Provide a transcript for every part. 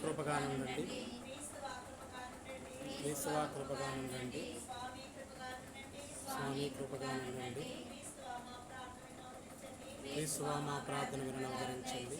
కృపగానండి క్రీస్తువా కృపగానండి స్వామి కృపగానండి క్రీస్తువా మా ప్రార్థన వినవదరించండి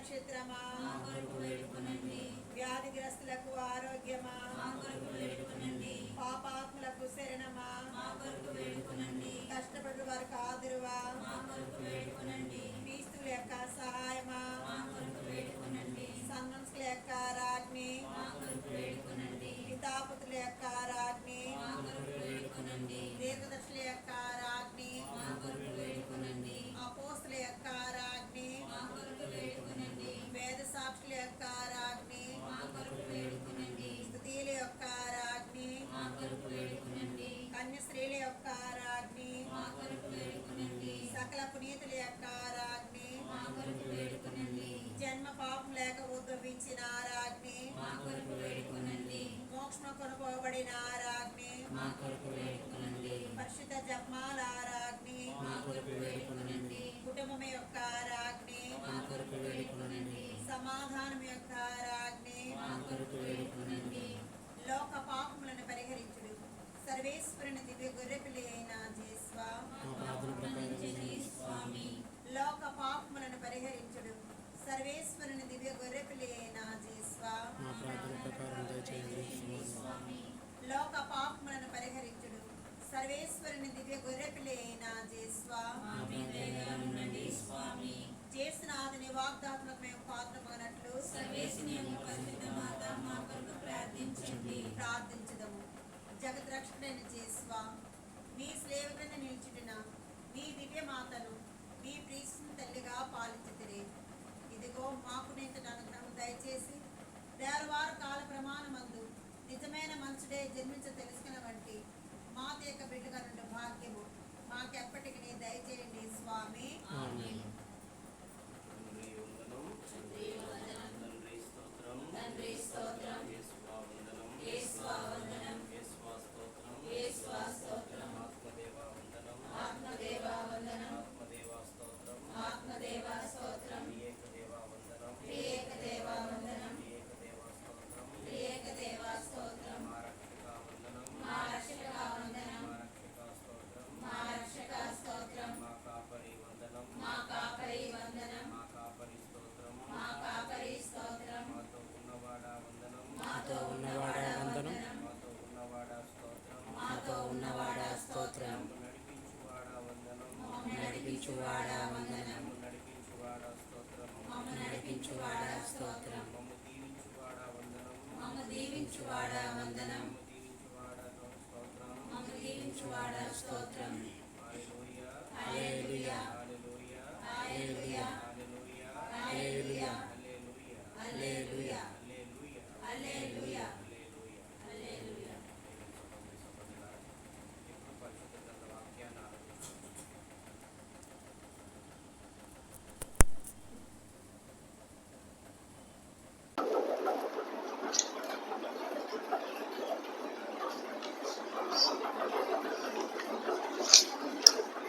నక్షత్రమా? వ్యాధిగ్రస్తులకు ఆరోగ్యమా? పాపాత్ములకు శరణమా? కష్టపడి వారికి ఆదురువా? క్రీస్తుల యొక్క సహాయమా? మా కొరకు వేడుకొనండి. పరిశుద్ధ కుటుంబం యొక్క రాగ్ని మా కొరకు సమాధానం యొక్క రాగ్ని మా కొరకు లోక పాపములను పరిహరించుడు. సర్వేశ్వర సర్వేశ్వరుని దివ్య గొర్రెపిల్లే అయిన జేస్వా చేసిన అతని వాగ్దాత్మకు మేము పాత్రమైనట్లు ప్రార్థించండి. ప్రార్థించదము. జగత్ రక్షకుడైన జేస్వా మీ సేవకుడైన నిలిచిన మీ దివ్య మాతను మీ ప్రీస్తుని తల్లిగా పాలించితిరే. ఇదిగో మాకు నేత అనుగ్రహం దయచేసి వేరు దేవవారు కాల ప్రమాణమందు నిజమైన మనుషుడే జన్మించ తెలుసుకున్న మాత యొక్క బిడ్డగా నుండి భాగ్యము మాకెప్పటికి నీ దయచేయండి స్వామి. స్తోత్రం.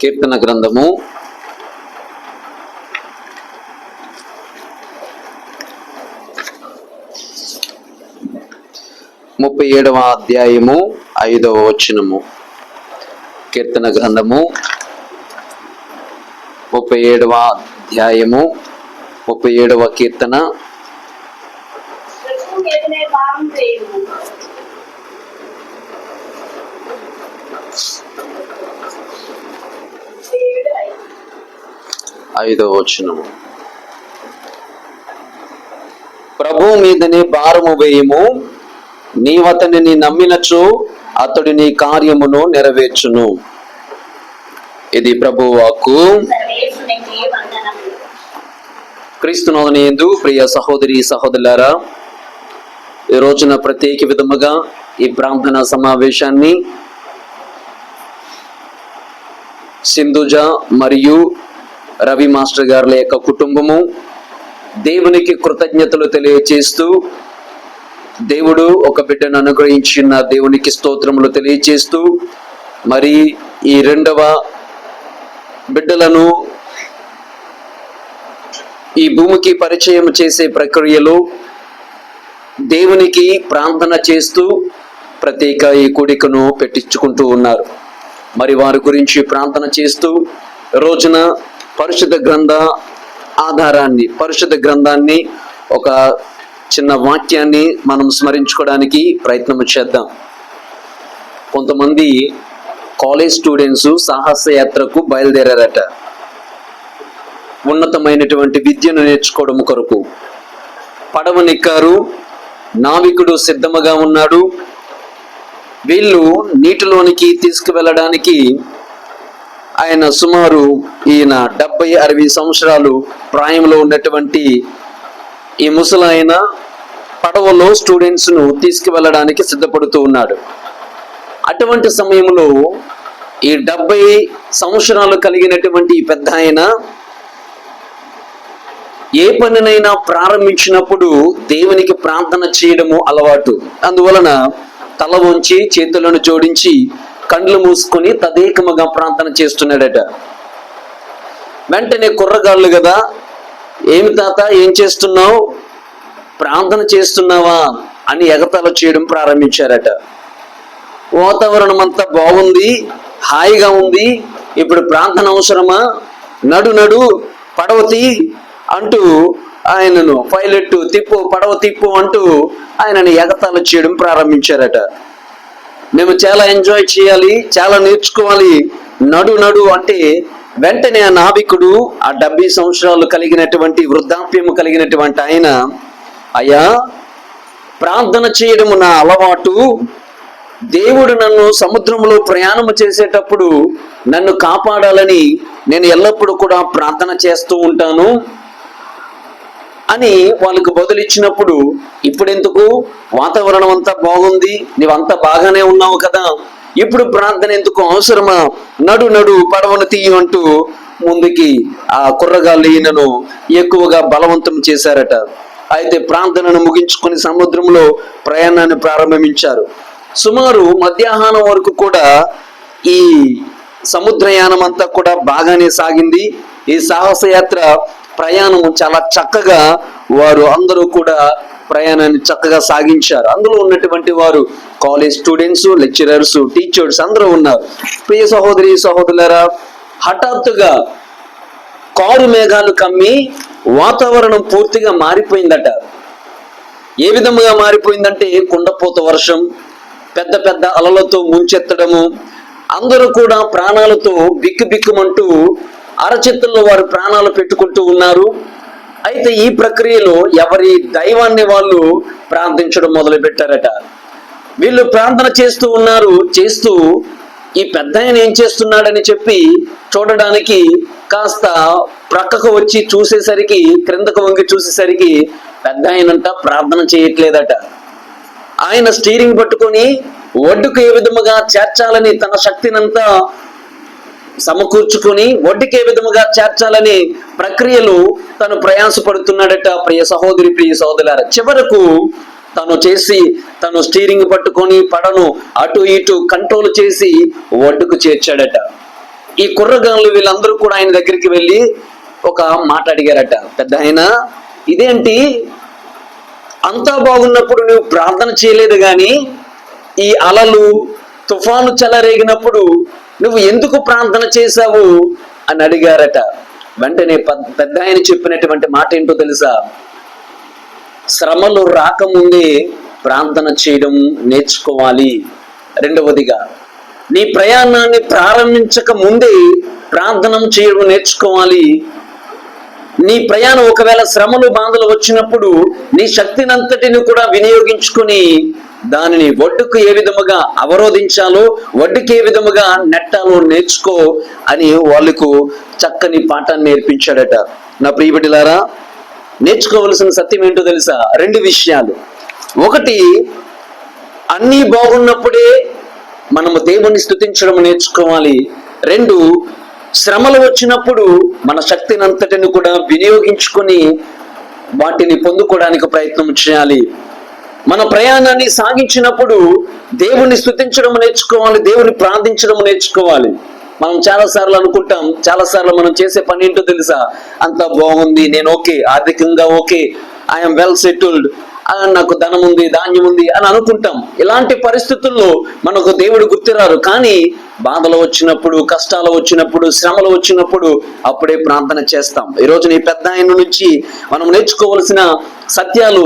కీర్తన గ్రంథము. ముప్పై ఏడవ అధ్యాయము ఐదవ వచనము. కీర్తన గ్రంథము ముప్పై ఏడవ అధ్యాయము ముప్పై ఏడవ కీర్తన ప్రభు మీదనే భారం చేయము దేవుడు అయి ఐదవ వచనము. ప్రభు మీదనే భారము వేయము. నీవతనిని నమ్మినచో అతడు నీ కార్యమును నెరవేర్చును. ఇది ప్రభు వాక్కు క్రీస్తునందు ప్రియ సహోదరి సహోదరులారా ఈ రోజున ప్రత్యేక విధముగా ఈ ప్రార్థన సమావేశాన్ని సింధుజ మరియు రవి మాస్టర్ గారుల యొక్క కుటుంబము దేవునికి కృతజ్ఞతలు తెలియచేస్తూ దేవుడు ఒక బిడ్డను అనుగ్రహించిన దేవునికి స్తోత్రములు తెలియచేస్తూ మరి ఈ రెండవ బిడ్డలను ఈ భూమికి పరిచయం చేసే ప్రక్రియలో దేవునికి ప్రార్థన చేస్తూ ప్రత్యేక ఈ కూడికను పెట్టించుకుంటూ ఉన్నారు. మరి వారి గురించి ప్రార్థన చేస్తూ రోజున పరిశుద్ధ గ్రంథ ఆధారాన్ని పరిశుద్ధ గ్రంథాన్ని ఒక చిన్న వాక్యాన్ని మనం స్మరించుకోవడానికి ప్రయత్నం చేద్దాం. కొంతమంది కాలేజ్ స్టూడెంట్స్ సాహస యాత్రకు బయలుదేరారట. ఉన్నతమైనటువంటి విద్యను నేర్చుకోవడం కొరకు. పడవనెక్కారు నావికుడు సిద్ధముగా ఉన్నాడు. వీళ్ళు నీటిలోనికి తీసుకువెళ్ళడానికి ఆయన సుమారు ఈయన డెబ్బై అరవై సంవత్సరాలు ప్రాయంలో ఉన్నటువంటి ఈ ముసలాయన పడవలో స్టూడెంట్స్ను తీసుకువెళ్ళడానికి సిద్ధపడుతూ ఉన్నాడు. అటువంటి సమయంలో ఈ డెబ్బై సంవత్సరాలు కలిగినటువంటి ఈ పెద్ద ఆయన ఏ పనినైనా ప్రారంభించినప్పుడు దేవునికి ప్రార్థన చేయడము అలవాటు. అందువలన తల వంచి చేతులను జోడించి కండ్లు మూసుకొని తదేకముగా ప్రార్థన చేస్తున్నాడట. వెంటనే కుర్రగాళ్ళు కదా ఏమి తాత ఏం చేస్తున్నావు? ప్రార్థన చేస్తున్నావా? అని ఎగతాళ చేయడం ప్రారంభించారట. వాతావరణం అంతా బాగుంది హాయిగా ఉంది ఇప్పుడు ప్రార్థన అవసరమా? నడు నడు పడవతి అంటూ ఆయనను పైలట్ తిప్పు పడవ తిప్పు అంటూ ఆయనను ఎగతాలు చేయడం ప్రారంభించారట. మేము చాలా ఎంజాయ్ చేయాలి చాలా నేర్చుకోవాలి. నడు నడు అంటే వెంటనే ఆ నావికుడు ఆ డెబ్బై సంవత్సరాలు కలిగినటువంటి వృద్ధాప్యము కలిగినటువంటి ఆయన అయ్యా ప్రార్థన చేయడము నా అలవాటు. దేవుడు నన్ను సముద్రంలో ప్రయాణము చేసేటప్పుడు నన్ను కాపాడాలని నేను ఎల్లప్పుడూ కూడా ప్రార్థన చేస్తూ ఉంటాను. అని వాళ్ళకు బదులిచ్చినప్పుడు ఇప్పుడెందుకు? వాతావరణం అంతా బాగుంది నీవంతా బాగానే ఉన్నావు కదా. ఇప్పుడు ప్రార్థన ఎందుకు అవసరమా? నడు నడు పడవను తీయు అంటూ ముందుకి ఆ కుర్రగాళ్ళు ఈయనను ఎక్కువగా బలవంతం చేశారట. అయితే ప్రార్థనను ముగించుకొని సముద్రంలో ప్రయాణాన్ని ప్రారంభించారు. సుమారు మధ్యాహ్నం వరకు కూడా ఈ సముద్రయానం అంతా కూడా బాగానే సాగింది. ఈ సాహస ప్రయాణము ప్రయాణం చాలా చక్కగా వారు అందరూ కూడా ప్రయాణాన్ని చక్కగా సాగించారు. అందులో ఉన్నటువంటి వారు కాలేజ్ స్టూడెంట్స్ లెక్చరర్స్ టీచర్స్ అందరూ ఉన్నారు. ప్రియ సహోదరి సహోదరులరా హఠాత్తుగా కారు మేఘాలు కమ్మి వాతావరణం పూర్తిగా మారిపోయిందట. ఏ విధముగా మారిపోయిందంటే కుండపోత వర్షం పెద్ద పెద్ద అలలతో ముంచెత్తడము అందరూ కూడా ప్రాణాలతో బిక్కు బిక్కుమంటూ అరచేతుల్లో వారు ప్రాణాలు పెట్టుకుంటూ ఉన్నారు. అయితే ఈ ప్రక్రియలో ఎవరి దైవాన్ని వాళ్ళు ప్రార్థించడం మొదలు పెట్టారట వీళ్ళు ప్రార్థన చేస్తూ ఉన్నారు చేస్తూ ఈ పెద్ద ఆయన ఏం చేస్తున్నాడని చెప్పి చూడడానికి కాస్త ప్రక్కకు వచ్చి చూసేసరికి క్రిందకు వంగి చూసేసరికి పెద్ద ఆయనంట ప్రార్థన చేయట్లేదట. ఆయన స్టీరింగ్ పట్టుకొని ఒడ్డుకు ఏ విధముగా చేర్చాలని తన శక్తినంతా సమకూర్చుకొని వడ్డీకి ఏ విధముగా చేర్చాలని ప్రక్రియలు తను ప్రయాసపడుతున్నాడట. ప్రియ సహోదరి ప్రియ సహోదరులారా చివరకు తను చేసి తను స్టీరింగ్ పట్టుకొని పడను అటు ఇటు కంట్రోల్ చేసి ఒడ్డుకు చేర్చాడట. ఈ కుర్రగాళ్ళు వీళ్ళందరూ కూడా ఆయన దగ్గరికి వెళ్ళి ఒక మాట అడిగారట. పెద్ద ఆయన ఇదేంటి? అంతా బాగున్నప్పుడు నువ్వు ప్రార్థన చేయలేదు కానీ ఈ అలలు తుఫాను చెలరేగినప్పుడు నువ్వు ఎందుకు ప్రార్థన చేశావు? అని అడిగారట. వెంటనే పెద్ద ఆయన చెప్పినటువంటి మాట ఏంటో తెలుసా? శ్రమలు రాకముందే ప్రార్థన చేయడం నేర్చుకోవాలి. రెండవదిగా నీ ప్రయాణాన్ని ప్రారంభించక ముందే ప్రార్థన చేయడం నేర్చుకోవాలి. నీ ప్రయాణం ఒకవేళ శ్రమలు బాధలు వచ్చినప్పుడు నీ శక్తినంతటిని కూడా వినియోగించుకొని దానిని ఒడ్డుకు ఏ విధముగా అవరోధించాలో ఒడ్డుకు ఏ విధముగా నెట్టాలో నేర్చుకో అని వాళ్ళకు చక్కని పాఠాన్ని నేర్పించాడట. నా ప్రియబిడ్డలారా నేర్చుకోవలసిన సత్యం ఏంటో తెలుసా? రెండు విషయాలు. ఒకటి అన్నీ బాగున్నప్పుడే మనము దేవుణ్ణి స్థుతించడం నేర్చుకోవాలి. రెండు శ్రమలు వచ్చినప్పుడు మన శక్తిని అంతటిని కూడా వినియోగించుకొని వాటిని పొందుకోవడానికి ప్రయత్నం చేయాలి. మన ప్రయాణాన్ని సాగించినప్పుడు దేవుణ్ణి స్థుతించడం నేర్చుకోవాలి దేవుని ప్రార్థించడం నేర్చుకోవాలి. మనం చాలా సార్లు అనుకుంటాం చాలా సార్లు మనం చేసే పని ఏంటో తెలుసా? అంత బాగుంది నేను ఓకే ఆర్థికంగా ఓకే ఐఎమ్ వెల్ సెటిల్డ్ నాకు ధనం ఉంది ధాన్యం ఉంది అని అనుకుంటాం. ఇలాంటి పరిస్థితుల్లో మనకు దేవుడు గుర్తురారు. కానీ బాధలు వచ్చినప్పుడు కష్టాలు వచ్చినప్పుడు శ్రమలు వచ్చినప్పుడు అప్పుడే ప్రార్థన చేస్తాం. ఈ నీ పెద్ద ఆయన నుంచి మనం నేర్చుకోవలసిన సత్యాలు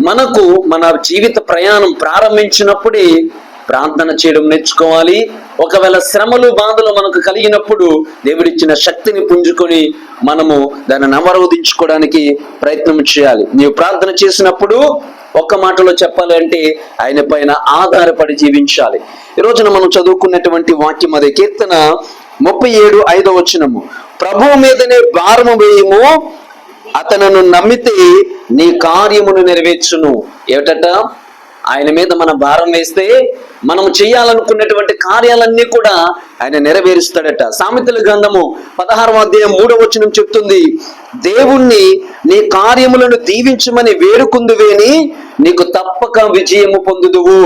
మనకు మన జీవిత ప్రయాణం ప్రారంభించినప్పుడే ప్రార్థన చేయడం నేర్చుకోవాలి. ఒకవేళ శ్రమలు బాధలు మనకు కలిగినప్పుడు దేవుడిచ్చిన శక్తిని పుంజుకొని మనము దానిని అవరోధించుకోవడానికి ప్రయత్నం చేయాలి. నీవు ప్రార్థన చేసినప్పుడు ఒక్క మాటలో చెప్పాలి అంటే ఆయన పైన ఆధారపడి జీవించాలి. ఈ రోజున మనం చదువుకున్నటువంటి వాక్యం అదే. కీర్తన ముప్పై ఏడు ఐదో వచనము. ప్రభువు మీదనే భారము వేయము అతనను నమ్మితే నీ కార్యమును నెరవేర్చును. ఏమిటట? ఆయన మీద మన భారం వేస్తే మనం చేయాలనుకున్నటువంటి కార్యాలన్నీ కూడా ఆయన నెరవేరుస్తాడట. సామెతల గ్రంథము పదహారవ అధ్యాయం మూడవ వచనం చెప్తుంది దేవుణ్ణి నీ కార్యములను దీవించమని వేడుకుందువేని నీకు తప్పక విజయము పొందుదువు.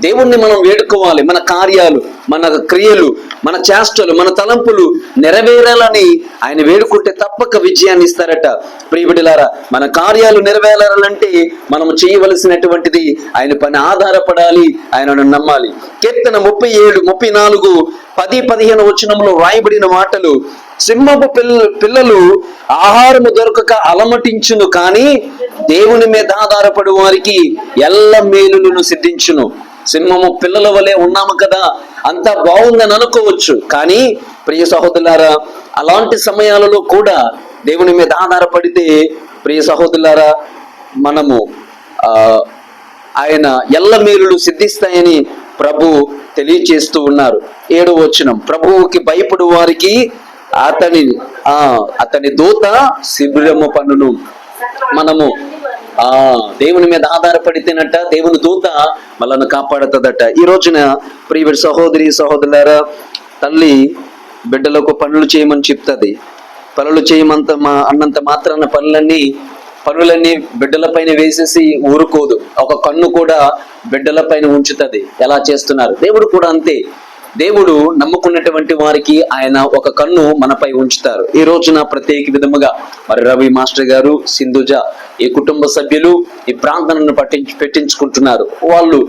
దేవుణ్ణి మనం వేడుకోవాలి. మన కార్యాలు మన క్రియలు మన చేష్టలు మన తలంపులు నెరవేరాలని ఆయన వేడుకుంటే తప్పక విజయాన్ని ఇస్తారట. ప్రియబిడిలారా మన కార్యాలు నెరవేరాలంటే మనం చేయవలసినటువంటిది ఆయన పని ఆధారపడాలి ఆయనను నమ్మాలి. కీర్తన ముప్పై ఏడు ముప్పై నాలుగు పది పదిహేను వచనంలో రాయబడిన మాటలు సింహపు పిల్ల పిల్లలు ఆహారము దొరకక అలమటించును కానీ దేవుని మీద ఆధారపడు వారికి ఎల్ల మేలులను సిద్ధించును. సింహము పిల్లల వలె ఉన్నాము కదా అంతా బాగుందని అనుకోవచ్చు. కానీ ప్రియ సహోదరులారా అలాంటి సమయాలలో కూడా దేవుని మీద ఆధారపడితే ప్రియ సహోదరులారా మనము ఆయన ఎల్ల మేలులు సిద్ధిస్తాయని ప్రభు తెలియచేస్తూ ఉన్నారు. ఏడో వచనం ప్రభువుకి భయపడు వారికి అతని ఆ అతని దూత శిబిరము పనులు మనము ఆ దేవుని మీద ఆధారపడితేనట దేవుని దూత మళ్ళను కాపాడుతుందట. ఈ రోజున ప్రియవిడి సహోదరి సహోదరులారా తల్లి బిడ్డలకు పనులు చేయమని చెప్తుంది. పనులు చేయమంత మా అన్నంత మాత్రాన పనులన్నీ పనులన్నీ బిడ్డలపైన వేసేసి ఊరుకోదు. ఒక కన్ను కూడా బిడ్డలపైన ఉంచుతుంది. ఎలా చేస్తున్నారు? దేవుడు కూడా అంతే. దేవుడు నమ్ముకున్నటువంటి వారికి ఆయన ఒక కన్ను మనపై ఉంచుతారు. ఈ రోజున ప్రత్యేక విధముగా మరి రవి మాస్టర్ గారు సింధుజ ఈ కుటుంబ సభ్యులు ఈ ప్రాంతాలను పట్టించి పెట్టించుకుంటున్నారు. వాళ్ళు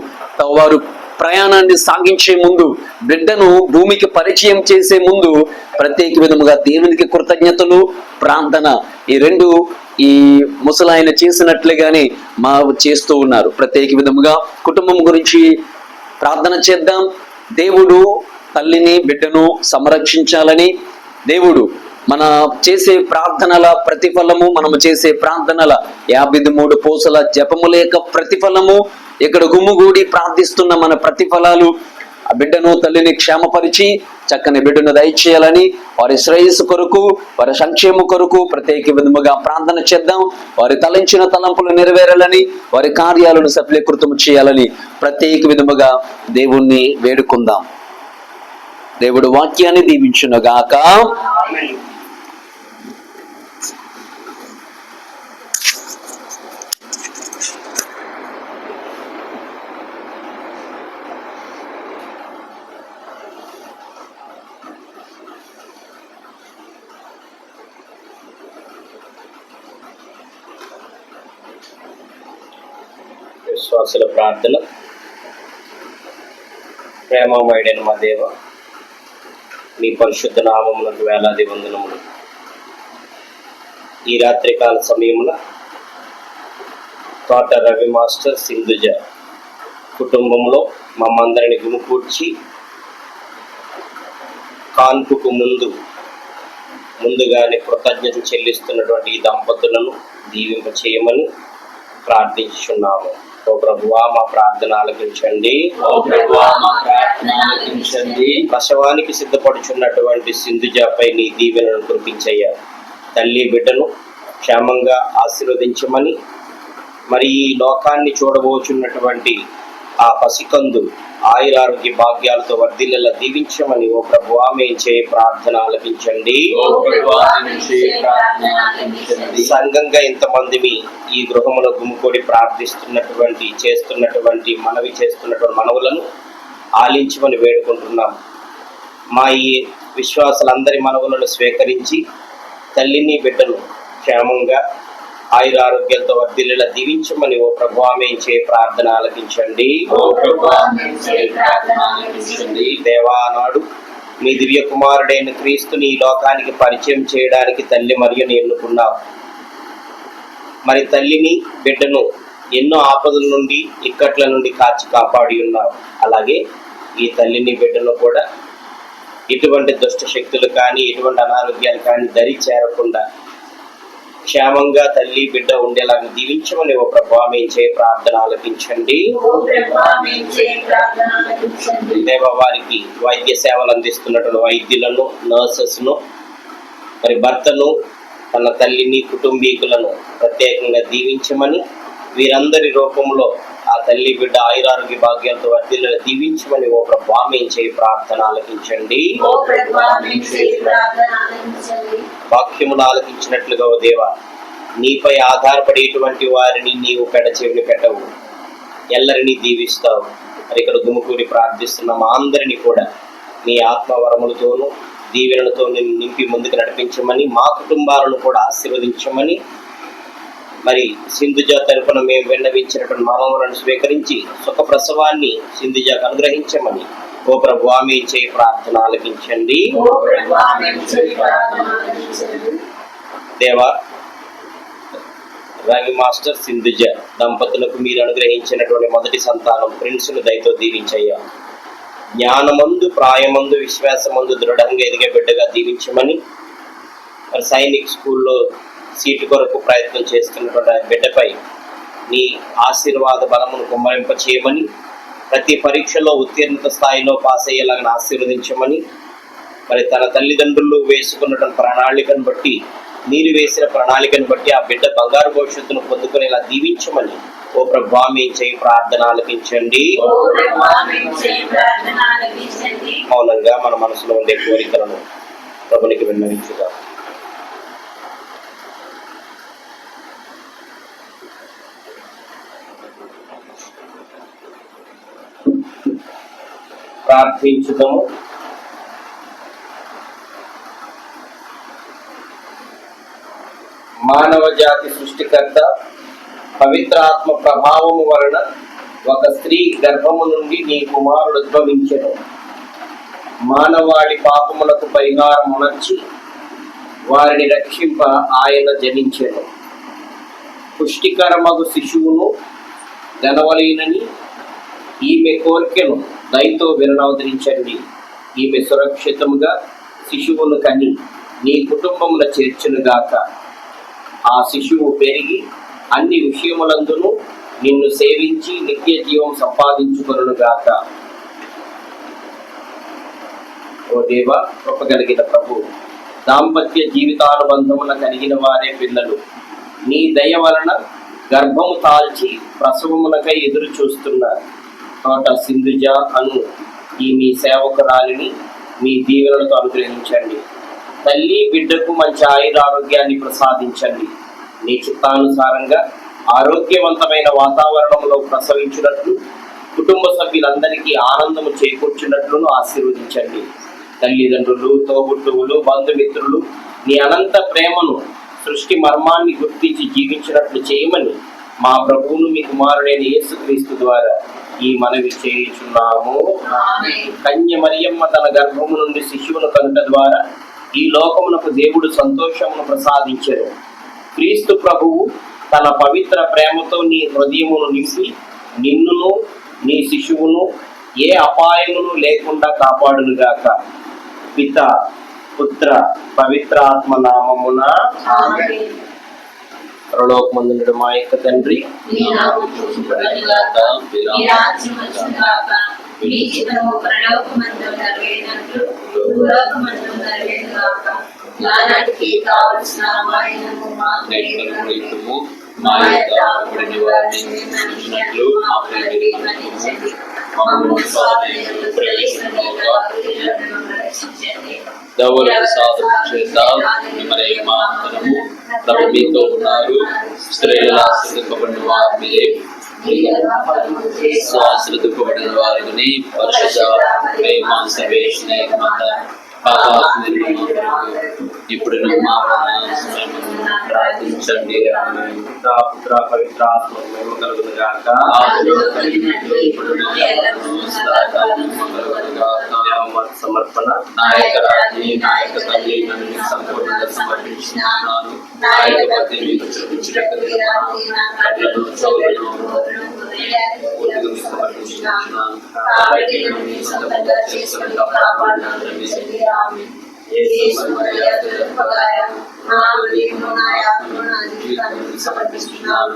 వారు ప్రయాణాన్ని సాగించే ముందు బిడ్డను భూమికి పరిచయం చేసే ముందు ప్రత్యేక విధముగా దేవునికి కృతజ్ఞతలు ప్రార్థన. ఈ రెండు ఈ ముసలాయన చేసినట్లుగానే మా చేస్తూ ఉన్నారు. ప్రత్యేక విధముగా కుటుంబం గురించి ప్రార్థన చేద్దాం. దేవుడు తల్లిని బిడ్డను సంరక్షించాలని దేవుడు మన చేసే ప్రార్థనల ప్రతిఫలము మనము చేసే ప్రార్థనల యాభై మూడు పూసల జపముల యొక్క ప్రతిఫలము ఇక్కడ గుమ్ముగూడి ప్రార్థిస్తున్న మన ప్రతిఫలాలు ఆ బిడ్డను తల్లిని క్షేమపరిచి చక్కని బిడ్డను దయచేయాలని వారి శ్రేయస్సు కొరకు వారి సంక్షేమ కొరకు ప్రత్యేక విధముగా ప్రార్థన చేద్దాం. వారి తలంచిన తలంపులు నెరవేరాలని వారి కార్యాలను సఫలీకృతం చేయాలని ప్రత్యేక విధముగా దేవుణ్ణి వేడుకుందాం. దేవుడు వాక్యాన్ని దీవించునుగాక. విశ్వాసుల ప్రార్థన. ప్రేమమయుడైన మా దేవ మీ పరిశుద్ధ నామములకు వేలాది వందనములు. ఈ రాత్రికాల సమయమున తోట రవి మాస్టర్ సింధుజ కుటుంబంలో మమ్మందరిని గుమికూర్చి కాన్పుకు ముందు ముందుగానే కృతజ్ఞత చెల్లిస్తున్నటువంటి ఈ దంపతులను దీవింప చేయమని ప్రార్థించున్నాము ఓ ప్రభువా మా ప్రార్థన ఆలకించండి. ప్రసవానికి సిద్ధపడుచున్నటువంటి సింధుజాపై నీ దీవెనను కురిపించయ్యా తల్లి బిడ్డను క్షేమంగా ఆశీర్వదించమని మరి ఈ లోకాన్ని చూడబోచున్నటువంటి ఆ పసికందు ఆయురారోగ్య భాగ్యాలతో వర్ధిల్లెల దీవించమని ఓ ప్రభు ఆమె చే ప్రార్థన ఆలపించండి. సంఘంగా ఇంతమంది ఈ గృహములో గుమ్ముకొని ప్రార్థిస్తున్నటువంటి చేస్తున్నటువంటి మనవి చేస్తున్నటువంటి మనవులను ఆలించమని వేడుకుంటున్నాం మా ఈ విశ్వాసులందరి మనవులను స్వీకరించి తల్లిని బిడ్డను క్షేమంగా ఆయుర ఆరోగ్యాలతో దీవించమని ఓ ప్రభు ఆమె చే ప్రార్థన ఆలకించండి. ఓ ప్రభువా నుంచి ప్రార్థన ఆలకించండి. దేవానాడు మీ దివ్య కుమారుడైన క్రీస్తుని ఈ లోకానికి పరిచయం చేయడానికి తల్లి మరియు ఎన్నుకున్నావు. మరి తల్లిని బిడ్డను ఎన్నో ఆపదల నుండి ఇక్కట్ల నుండి కాచి కాపాడి ఉన్నావు. అలాగే ఈ తల్లిని బిడ్డను కూడా ఎటువంటి దుష్ట శక్తులు కానీ ఎటువంటి అనారోగ్యాలు కానీ దరి చేరకుండా క్షేమంగా తల్లి బిడ్డ ఉండేలాగా దీవించమని ఒక ప్రభావం చే ప్రార్థన ఆలపించండి ఓ. దేవ వారికి వైద్య సేవలు అందిస్తున్నటువంటి వైద్యులను నర్సెస్ను మరి భర్తను తన తల్లిని కుటుంబీకులను ప్రత్యేకంగా దీవించమని వీరందరి రూపంలో ఆ తల్లి బిడ్డ ఆయురారోగ్య భాగ్యాలతో వర్ధిల్లను దీవించమని ఓ ప్రభావం చేయి ప్రార్థన ఆలకించండి. వాక్యములు ఆలకించినట్లుగా ఓ దేవ నీపై ఆధారపడేటువంటి వారిని నీవు పెడచెవిని పెట్టవు. ఎల్లరినీ దీవిస్తావు. మరి ఇక్కడ గుమికూడి ప్రార్థిస్తున్న మా అందరినీ కూడా నీ ఆత్మవరములతోనూ దీవెనలతో నిన్ను నింపి ముందుకు నడిపించమని మా కుటుంబాలను కూడా ఆశీర్వదించమని మరి సింధుజ తరపున మేము విన్నవించినటువంటి మానవులను స్వీకరించి సుఖ ప్రసవాన్ని సింధుజకు అనుగ్రహించమని. ఓ ప్రభు ఆమె చేయి ప్రార్థన ఆలకించండి. ఆలకించండి. దేవా రవి మాస్టర్ సింధుజ దంపతులకు మీరు అనుగ్రహించినటువంటి మొదటి సంతానం ప్రిన్సును దయతో దీవించయ్యా. జ్ఞానమందు ప్రాయమందు విశ్వాసమందు దృఢంగా ఎదిగే బిడ్డగా దీవించమని. సైనిక్ స్కూల్లో సీటు కొరకు ప్రయత్నం చేస్తున్నటువంటి ఆ బిడ్డపై నీ ఆశీర్వాద బలమును కుమ్మరింప చేయమని ప్రతి పరీక్షలో ఉత్తీర్ణత స్థాయిలో పాస్ అయ్యేలాగా ఆశీర్వదించమని మరి తన తల్లిదండ్రులు వేసుకున్నటువంటి ప్రణాళికను బట్టి మీరు వేసిన ప్రణాళికను బట్టి ఆ బిడ్డ బంగారు భవిష్యత్తును పొందుకునేలా దీవించమని ఓ ప్రభా మీ చేయి ప్రార్థన ఆలకించండి మౌనంగా మన మనసులో ఉండే కోరికలను ప్రభునికి విన్నవించుదాం. ప్రార్థించుదాము. మానవ జాతి సృష్టికర్త పవిత్రాత్మ ప్రభావము వలన ఒక స్త్రీ గర్భము నుండి నీ కుమారుడు ఉద్భవించను. మానవాళి పాపములకు పరిహారం ఉనర్చి వారిని రక్షింప ఆయన జనించను. పుష్టికరమగు శిశువును గనవలేనని ఈమె కోరికను. దయతో వినవదరించండి ఈమె సురక్షితముగా శిశువును కని నీ కుటుంబముల చేర్చునుగాక ఆ శిశువు పెరిగి అన్ని విషయములందును నిన్ను సేవించి నిత్య జీవం సంపాదించుకొనుగాక ఓ దేవ కృపగలిగిన ప్రభు దాంపత్య జీవితానుబంధమున కలిగిన వారే పిల్లలు. నీ దయ వలన గర్భము తాల్చి ప్రసవమునకై ఎదురు చూస్తున్నారు తోట సింధుజ అను ఈ మీ సేవకురాలిని మీ దీవెనలతో అనుగ్రహించండి. తల్లి బిడ్డకు మంచి ఆయుర ఆరోగ్యాన్ని ప్రసాదించండి. నీ చిత్తానుసారంగా ఆరోగ్యవంతమైన వాతావరణంలో ప్రసవించినట్లు కుటుంబ సభ్యులందరికీ ఆనందము చేకూర్చున్నట్లును ఆశీర్వదించండి. తల్లిదండ్రులు తోబుట్టువులు బంధుమిత్రులు నీ అనంత ప్రేమను సృష్టి మర్మాన్ని గుర్తించి జీవించినట్లు చేయమని మా ప్రభువును మీ కుమారుడైన యేసుక్రీస్తు ద్వారా ఈ మనవి చేయుచున్నాము. కన్య మరియమ్మ తన గర్భము నుండి శిశువును కనుట ద్వారా ఈ లోకమునకు దేవుడు సంతోషమును ప్రసాదించరు క్రీస్తు ప్రభువు తన పవిత్ర ప్రేమతో నీ హృదయమును నింపి నిన్నును నీ శిశువును ఏ అపాయమును లేకుండా కాపాడునుగాక. పిత పుత్ర పవిత్ర ఆత్మ నామమున పరలోకమందునుడు మా యొక్క తండ్రి. నానాటికి కావలసిన మా యొక్క అప్పుడని వారిని మన్నించినట్లు మా అప్పుడని మమ్మల్ని స్వాధీనంలో సాధన చేద్దాం ప్రభు మీతో ఉన్నారు స్త్రీల ఆశ్రదింపబడిన వారు మీరే వారిని పరిశుద్ధ ప్రేమాంస వేసిన ఇప్పుడు మా ప్రార్థించండి. పుత్ర పవిత్ర కలుగునుగాక ఆదిలో కలిగినట్లు ఇప్పుడును ఎల్లప్పుడూ సదాకాలము కలుగునుగాక. దేవమాత సమర్పణ నాయక రాజ్ని నాయక తల్లి నన్ను సంపూర్ణంగా సమర్పించున్నాను నాయక పతి మీకు చూపించినట్టు కళ్ళను చౌలను పూర్తిగా మీకు సమర్పించున్నాను కాబట్టి నన్ను మీ సొంతంగా చేసుకుని కాపాడుతున్నాను సమర్పిస్తున్నాను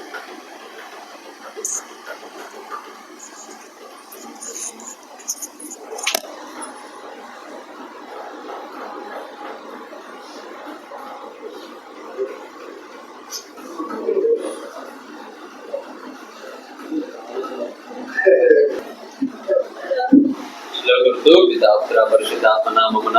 పితాపుత్ర పరిశుద్ధాత్మ నామమున